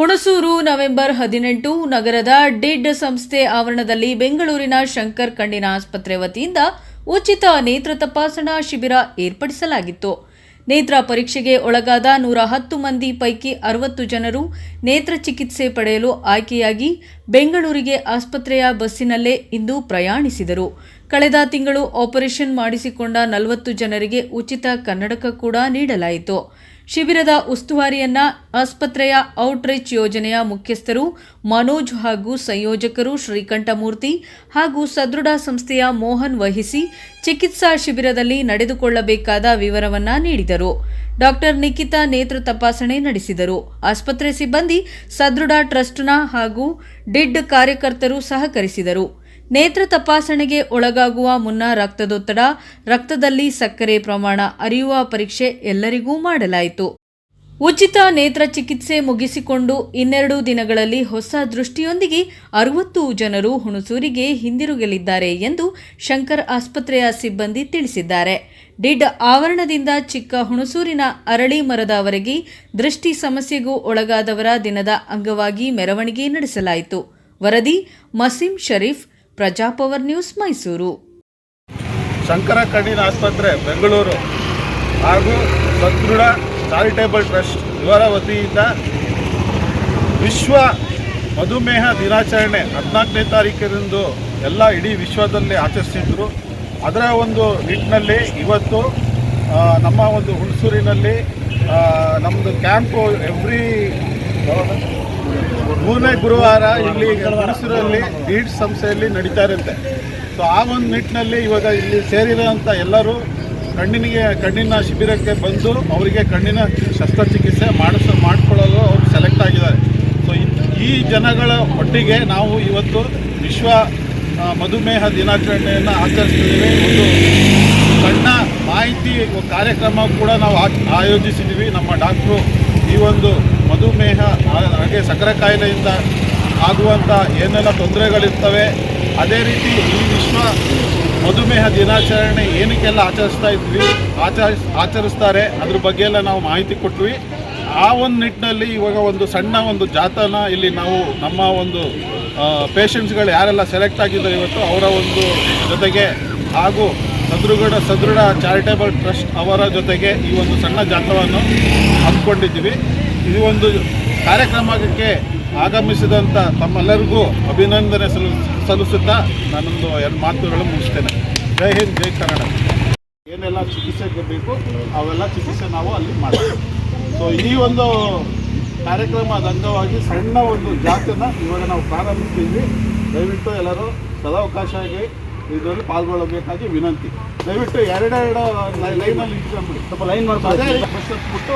Hunsur November ಹದಿನೆಂಟು ನಗರದ did ಸಂಸ್ಥೆ ಆವರಣದಲ್ಲಿ ಬೆಂಗಳೂರಿನ ಶಂಕರ್ ಕಣ್ಣಿನ ಆಸ್ಪತ್ರೆ ವತಿಯಿಂದ ಉಚಿತ ನೇತ್ರ ತಪಾಸಣಾ ಶಿಬಿರ ಏರ್ಪಡಿಸಲಾಗಿತ್ತು. ನೇತ್ರ ಪರೀಕ್ಷೆಗೆ ಒಳಗಾದ ನೂರ ಹತ್ತು ಮಂದಿ ಪೈಕಿ ಅರವತ್ತು ಜನರು ನೇತ್ರ ಚಿಕಿತ್ಸೆ ಪಡೆಯಲು ಆಯ್ಕೆಯಾಗಿ ಬೆಂಗಳೂರಿಗೆ ಆಸ್ಪತ್ರೆಯ ಬಸ್ಸಿನಲ್ಲೇ ಇಂದು ಪ್ರಯಾಣಿಸಿದರು. ಕಳೆದ ತಿಂಗಳು ಆಪರೇಷನ್ ಮಾಡಿಸಿಕೊಂಡ ನಲವತ್ತು ಜನರಿಗೆ ಉಚಿತ ಕನ್ನಡಕ ಕೂಡ ನೀಡಲಾಯಿತು. ಶಿಬಿರದ ಉಸ್ತುವಾರಿಯನ್ನ ಆಸ್ಪತ್ರೆಯ ಔಟ್ರೀಚ್ ಯೋಜನೆಯ ಮುಖ್ಯಸ್ಥರು ಮನೋಜ್ ಹಾಗೂ ಸಂಯೋಜಕರು ಶ್ರೀಕಂಠಮೂರ್ತಿ ಹಾಗೂ ಸದೃಢ ಸಂಸ್ಥೆಯ ಮೋಹನ್ ವಹಿಸಿ ಚಿಕಿತ್ಸಾ ಶಿಬಿರದಲ್ಲಿ ನಡೆದುಕೊಳ್ಳಬೇಕಾದ ವಿವರವನ್ನ ನೀಡಿದರು. ಡಾಕ್ಟರ್ ನಿಖಿತಾ ನೇತ್ರ ತಪಾಸಣೆ ನಡೆಸಿದರು. ಆಸ್ಪತ್ರೆ ಸಿಬ್ಬಂದಿ ಸದೃಢ ಟ್ರಸ್ಟ್ನ ಹಾಗೂ ಡಿಡ್ ಕಾರ್ಯಕರ್ತರು ಸಹಕರಿಸಿದರು. ನೇತ್ರ ತಪಾಸಣೆಗೆ ಒಳಗಾಗುವ ಮುನ್ನ ರಕ್ತದೊತ್ತಡ, ರಕ್ತದಲ್ಲಿ ಸಕ್ಕರೆ ಪ್ರಮಾಣ ಅರಿಯುವ ಪರೀಕ್ಷೆ ಎಲ್ಲರಿಗೂ ಮಾಡಲಾಯಿತು. ಉಚಿತ ನೇತ್ರ ಚಿಕಿತ್ಸೆ ಮುಗಿಸಿಕೊಂಡು ಇನ್ನೆರಡು ದಿನಗಳಲ್ಲಿ ಹೊಸ ದೃಷ್ಟಿಯೊಂದಿಗೆ ಅರವತ್ತು ಜನರು ಹುಣಸೂರಿಗೆ ಹಿಂದಿರುಗಲಿದ್ದಾರೆ ಎಂದು ಶಂಕರ್ ಆಸ್ಪತ್ರೆಯ ಸಿಬ್ಬಂದಿ ತಿಳಿಸಿದ್ದಾರೆ. ಡಿಡ್ ಆವರಣದಿಂದ ಚಿಕ್ಕ ಹುಣಸೂರಿನ ಅರಳಿ ಮರದವರೆಗೆ ದೃಷ್ಟಿ ಸಮಸ್ಯೆಗೂ ಒಳಗಾದವರ ದಿನದ ಅಂಗವಾಗಿ ಮೆರವಣಿಗೆ ನಡೆಸಲಾಯಿತು. ವರದಿ ಮಸೀಂ ಶರೀಫ್ ಪ್ರಜಾಪವರ್ ನ್ಯೂಸ್ ಮೈಸೂರು. ಶಂಕರ ಕಣ್ಣಿನ ಆಸ್ಪತ್ರೆ, ಬೆಂಗಳೂರು. ಹಾಗೂ ಸದೃಢ ಚಾರಿಟೇಬಲ್ ಟ್ರಸ್ಟ್ ಇವರ ವತಿಯಿಂದ ವಿಶ್ವ ಮಧುಮೇಹ ದಿನಾಚರಣೆ ಹದಿನಾಲ್ಕನೇ ತಾರೀಕಿನಂದು ಎಲ್ಲ ಇಡೀ ವಿಶ್ವದಲ್ಲಿ ಆಚರಿಸಿದ್ರು. ಅದರ ಒಂದು ನಿಟ್ಟಿನಲ್ಲಿ ಇವತ್ತು ನಮ್ಮ ಒಂದು ಹುಣಸೂರಿನಲ್ಲಿ ನಮ್ಮದು ಕ್ಯಾಂಪು ಎವ್ರಿ ಮೂರನೇ ಗುರುವಾರ ಇಲ್ಲಿ ಮೈಸೂರಲ್ಲಿ ಈಡ್ಸ್ ಸಂಸ್ಥೆಯಲ್ಲಿ ನಡೀತಾ ಇರುತ್ತೆ. ಸೊ ಆ ಒಂದು ನಿಟ್ಟಿನಲ್ಲಿ ಇವಾಗ ಇಲ್ಲಿ ಸೇರಿರೋಂಥ ಎಲ್ಲರೂ ಕಣ್ಣಿನಿಗೆ ಕಣ್ಣಿನ ಶಿಬಿರಕ್ಕೆ ಬಂದು ಅವರಿಗೆ ಕಣ್ಣಿನ ಶಸ್ತ್ರಚಿಕಿತ್ಸೆ ಮಾಡಿಸ, ಮಾಡಿಕೊಳ್ಳಲು ಅವರು ಸೆಲೆಕ್ಟ್ ಆಗಿದ್ದಾರೆ. ಸೊ ಈ ಜನಗಳ ಒಟ್ಟಿಗೆ ನಾವು ಇವತ್ತು ವಿಶ್ವ ಮಧುಮೇಹ ದಿನಾಚರಣೆಯನ್ನು ಆಚರಿಸ್ತಿದ್ದೀವಿ. ಒಂದು ಸಣ್ಣ ಮಾಹಿತಿ ಕಾರ್ಯಕ್ರಮ ಕೂಡ ನಾವು ಆಯೋಜಿಸಿದ್ದೀವಿ. ನಮ್ಮ ಡಾಕ್ಟ್ರು ಈ ಒಂದು ಮಧುಮೇಹ ಹಾಗೆ ಸಕ್ಕರೆ ಕಾಯಿಲೆಯಿಂದ ಆಗುವಂಥ ಏನೆಲ್ಲ ತೊಂದರೆಗಳಿರ್ತವೆ, ಅದೇ ರೀತಿ ಈ ವಿಶ್ವ ಮಧುಮೇಹ ದಿನಾಚರಣೆ ಏನಕ್ಕೆಲ್ಲ ಆಚರಿಸ್ತಾ ಇದ್ವಿ, ಆಚರಿಸ್ ಆಚರಿಸ್ತಾರೆ, ಅದ್ರ ಬಗ್ಗೆ ಎಲ್ಲ ನಾವು ಮಾಹಿತಿ ಕೊಟ್ವಿ. ಆ ಒಂದು ನಿಟ್ಟಿನಲ್ಲಿ ಇವಾಗ ಒಂದು ಸಣ್ಣ ಒಂದು ಜಾತನ ಇಲ್ಲಿ ನಾವು ನಮ್ಮ ಒಂದು ಪೇಷಂಟ್ಸ್ಗಳು ಯಾರೆಲ್ಲ ಸೆಲೆಕ್ಟ್ ಆಗಿದ್ದಾರೆ ಇವತ್ತು, ಅವರ ಒಂದು ಜೊತೆಗೆ ಹಾಗೂ ಸದೃಢ ಸದೃಢ ಚಾರಿಟೇಬಲ್ ಟ್ರಸ್ಟ್ ಅವರ ಜೊತೆಗೆ ಈ ಒಂದು ಸಣ್ಣ ಜಾಥವನ್ನು ಹಮ್ಮಿಕೊಂಡಿದ್ದೀವಿ. ಇದು ಒಂದು ಕಾರ್ಯಕ್ರಮಕ್ಕೆ ಆಗಮಿಸಿದಂಥ ತಮ್ಮೆಲ್ಲರಿಗೂ ಅಭಿನಂದನೆ ಸಲ್ಲಿಸ್ ಸಲ್ಲಿಸುತ್ತಾ ನಾನೊಂದು ಎರಡು ಮಾತುಗಳು ಮುಗಿಸ್ತೇನೆ. ಜೈ ಹಿಂದ್, ಜೈ ಕನ್ನಡ. ಏನೆಲ್ಲ ಚಿಕಿತ್ಸೆ ಬೇಕು ಅವೆಲ್ಲ ಚಿಕಿತ್ಸೆ ನಾವು ಅಲ್ಲಿ ಮಾಡ್ತೀವಿ. ಸೊ ಈ ಒಂದು ಕಾರ್ಯಕ್ರಮದ ಅಂಗವಾಗಿ ಸಣ್ಣ ಒಂದು ಜಾತ್ರೆನ ಇವಾಗ ನಾವು ಪ್ರಾರಂಭಿಸ್ತೀವಿ ದಯವಿಟ್ಟು ಎಲ್ಲರೂ ಸದಾವಕಾಶ ಆಗಿ ಇದರಲ್ಲಿ ಪಾಲ್ಗೊಳ್ಳಬೇಕಾಗಿ ವಿನಂತಿ. ದಯವಿಟ್ಟು ಎರಡೆರಡು ಲೈನಲ್ಲಿ ಇಟ್ಕೊಂಡ್ಬಿಡಿ. ಸ್ವಲ್ಪ ಲೈನ್ ಮಾಡ್ತಾರೆ